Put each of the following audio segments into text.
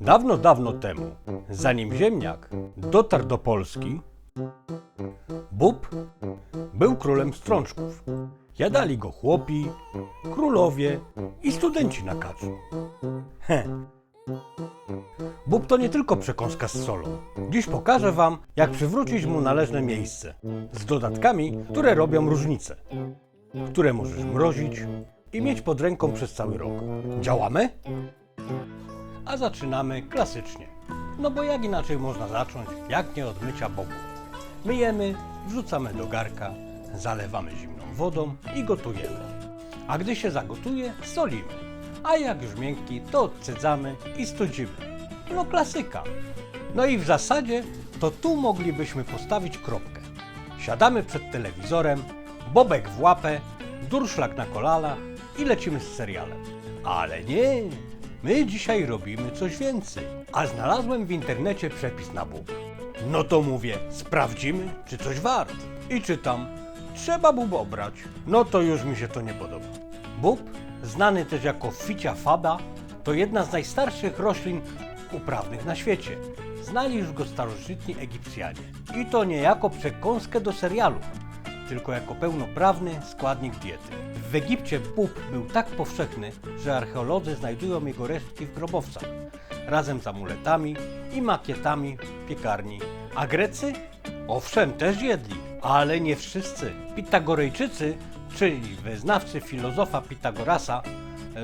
Dawno, dawno temu, zanim ziemniak dotarł do Polski, Bób był królem strączków. Jadali go chłopi, królowie i studenci na kacu. He. Bób to nie tylko przekąska z solą. Dziś pokażę wam, jak przywrócić mu należne miejsce. Z dodatkami, które robią różnicę. Które możesz mrozić i mieć pod ręką przez cały rok. Działamy? A zaczynamy klasycznie. No bo jak inaczej można zacząć, jak nie od mycia boku. Myjemy, wrzucamy do garka, zalewamy zimną wodą i gotujemy. A gdy się zagotuje, solimy. A jak już miękki, to odcedzamy i studzimy. No klasyka. No i w zasadzie to tu moglibyśmy postawić kropkę. Siadamy przed telewizorem, bobek w łapę, durszlak na kolanach i lecimy z serialem. Ale nie, my dzisiaj robimy coś więcej. A znalazłem w internecie przepis na bób. No to mówię, sprawdzimy, czy coś wart. I czytam, trzeba bób obrać. No to już mi się to nie podoba. Bób, znany też jako ficia faba, to jedna z najstarszych roślin uprawnych na świecie. Znali już go starożytni Egipcjanie. I to nie jako przekąskę do serialu, tylko jako pełnoprawny składnik diety. W Egipcie bób był tak powszechny, że archeolodzy znajdują jego resztki w grobowcach, razem z amuletami i makietami piekarni. A Grecy? Owszem, też jedli, ale nie wszyscy. Pitagorejczycy, czyli wyznawcy filozofa Pitagorasa,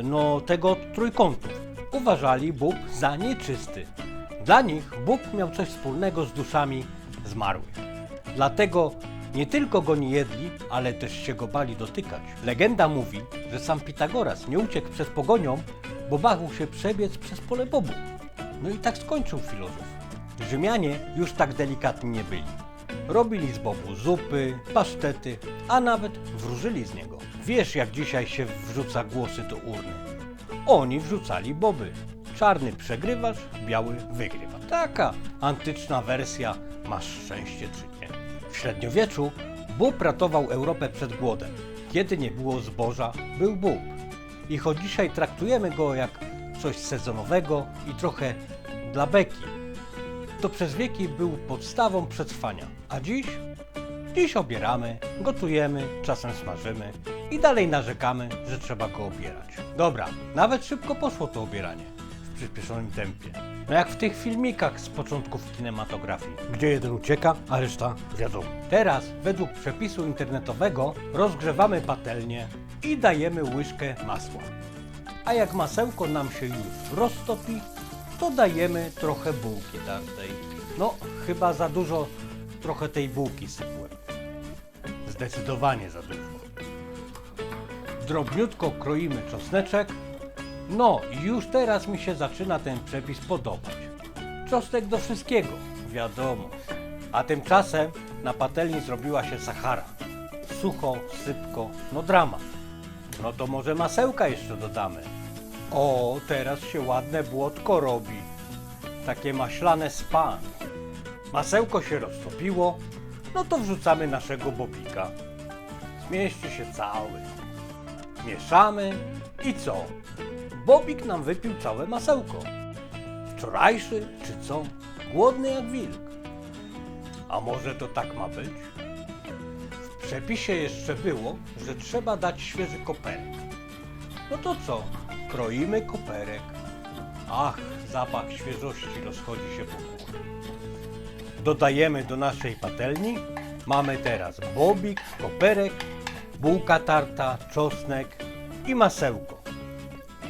no tego od trójkątów, uważali bób za nieczysty. Dla nich Bóg miał coś wspólnego z duszami zmarłych. Dlatego nie tylko go nie jedli, ale też się go bali dotykać. Legenda mówi, że sam Pitagoras nie uciekł przed pogonią, bo bał się przebiec przez pole bobu. No i tak skończył filozof. Rzymianie już tak delikatni nie byli. Robili z bobu zupy, pasztety, a nawet wróżyli z niego. Wiesz, jak dzisiaj się wrzuca głosy do urny. Oni wrzucali boby. Czarny przegrywasz, biały wygrywa. Taka antyczna wersja masz szczęście czy. W średniowieczu Bób ratował Europę przed głodem. Kiedy nie było zboża, był Bób. I choć dzisiaj traktujemy go jak coś sezonowego i trochę dla beki, to przez wieki był podstawą przetrwania. A dziś? Dziś obieramy, gotujemy, czasem smażymy i dalej narzekamy, że trzeba go obierać. Dobra, nawet szybko poszło to obieranie w przyspieszonym tempie. No jak w tych filmikach z początków kinematografii, gdzie jeden ucieka, a reszta wiadomo. Teraz, według przepisu internetowego, rozgrzewamy patelnię i dajemy łyżkę masła. A jak masełko nam się już roztopi, to dajemy trochę bułki tartej. No, chyba za dużo trochę tej bułki sypłem. Zdecydowanie za dużo. Drobniutko kroimy czosneczek. No już teraz mi się zaczyna ten przepis podobać. Czosnek do wszystkiego, wiadomo. A tymczasem na patelni zrobiła się Sahara. Sucho, sypko, no dramat. No to może masełka jeszcze dodamy. O, teraz się ładne błotko robi. Takie maślane span. Masełko się roztopiło, no to wrzucamy naszego bobika. Zmieści się cały. Mieszamy i co? Bobik nam wypił całe masełko. Wczorajszy czy co? Głodny jak wilk. A może to tak ma być? W przepisie jeszcze było, że trzeba dać świeży koperek. No to co? Kroimy koperek. Ach, zapach świeżości rozchodzi się po górze. Dodajemy do naszej patelni. Mamy teraz bobik, koperek, bułka tarta, czosnek i masełko.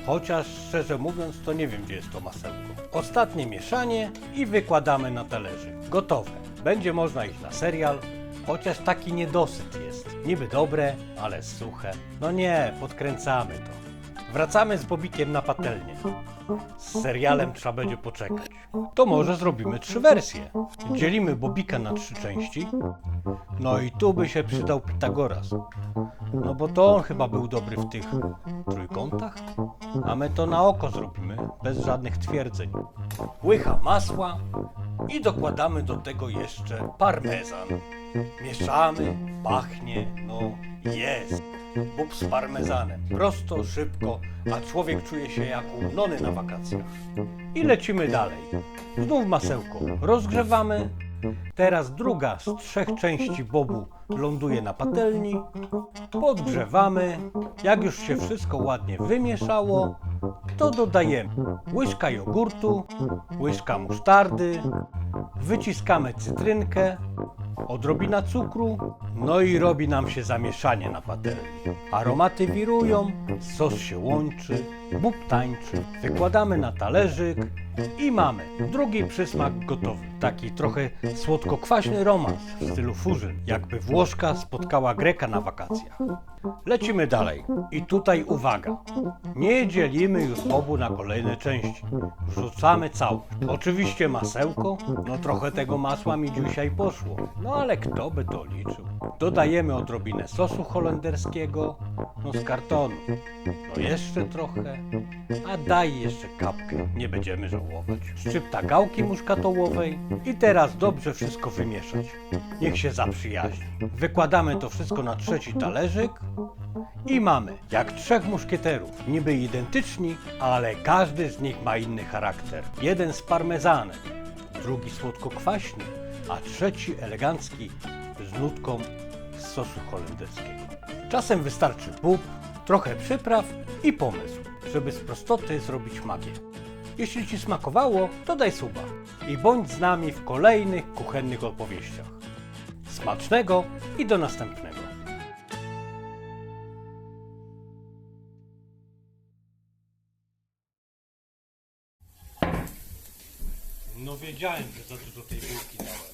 Chociaż szczerze mówiąc, to nie wiem, gdzie jest to masełko. Ostatnie mieszanie i wykładamy na talerzyk. Gotowe. Będzie można iść na serial, chociaż taki niedosyt jest. Niby dobre, ale suche. No nie, podkręcamy to. Wracamy z Bobikiem na patelnię. Z serialem trzeba będzie poczekać. To może zrobimy trzy wersje. Dzielimy Bobika na trzy części. No i tu by się przydał Pitagoras. No bo to on chyba był dobry w tych trójkątach. A my to na oko zrobimy, bez żadnych twierdzeń. Łycha masła i dokładamy do tego jeszcze parmezan. Mieszamy, pachnie, no Jest! Bób z parmezanem. Prosto, szybko, a człowiek czuje się jak u nony na wakacjach. I lecimy dalej. Znów masełko rozgrzewamy. Teraz druga z trzech części bobu ląduje na patelni. Podgrzewamy. Jak już się wszystko ładnie wymieszało, to dodajemy łyżka jogurtu, łyżka musztardy, wyciskamy cytrynkę, odrobina cukru, no i robi nam się zamieszanie na patelni. Aromaty wirują, sos się łączy, bób tańczy. Wykładamy na talerzyk i mamy drugi przysmak gotowy. Taki trochę słodko-kwaśny romans w stylu fużyn, jakby Włoszka spotkała Greka na wakacjach. Lecimy dalej. I tutaj uwaga. Nie dzielimy już bobu na kolejne części. Wrzucamy całość. Oczywiście masełko. No trochę tego masła mi dzisiaj poszło. No ale kto by to liczył? Dodajemy odrobinę sosu holenderskiego. No z kartonu. No jeszcze trochę. A daj jeszcze kapkę. Nie będziemy żałować. Szczypta gałki muszkatołowej. I teraz dobrze wszystko wymieszać. Niech się zaprzyjaźni. Wykładamy to wszystko na trzeci talerzyk. I mamy, jak trzech muszkieterów, niby identyczni, ale każdy z nich ma inny charakter. Jeden z parmezanem, drugi słodko-kwaśny, a trzeci elegancki z nutką z sosu holenderskiego. Czasem wystarczy bób, trochę przypraw i pomysł, żeby z prostoty zrobić magię. Jeśli Ci smakowało, to daj suba i bądź z nami w kolejnych kuchennych opowieściach. Smacznego i do następnego. No wiedziałem, że za dużo tej bułki dałem.